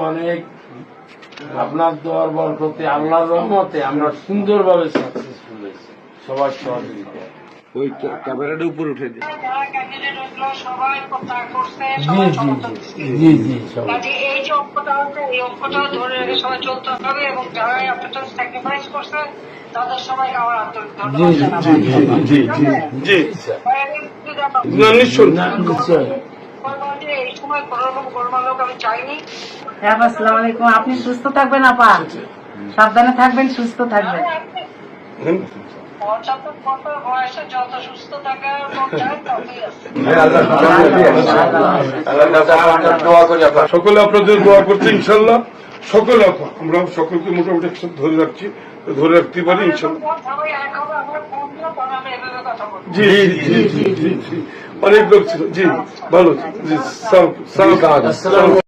অনেক আপনার দোয়ার বরকতে আল্লাহর রহমতে আমরা সুন্দরভাবে সাকসেসফুল হয়েছি। সবার সহযোগিতা ওই ক্যামেরাটা উপর উঠে এই যে আছে এই ধরে রেখে সবাই চলতে হবে এবং যারা স্যাক্রিফাইস করছে তাদের আমার আন্তরিক ধন্যবাদ এই সময় কোন রকম গোলমাল আমি চাইনি। হ্যাঁ আসসালামু আলাইকুম। আপনি সুস্থ থাকবেন আপা? সাবধানে থাকবেন সুস্থ থাকবেন। বয়সে যত সুস্থ থাকার আছে। সকলে আপনাদের দোয়া করছে ইনশাল্লাহ সকলে আমরা সকলকে মোটামুটি একসাথে ধরে রাখছি ধরে রাখতে পারি ইনশাল্লাহ জি জি জি জি অনেক লোক ছিল। জি ভালো। জি সালাম।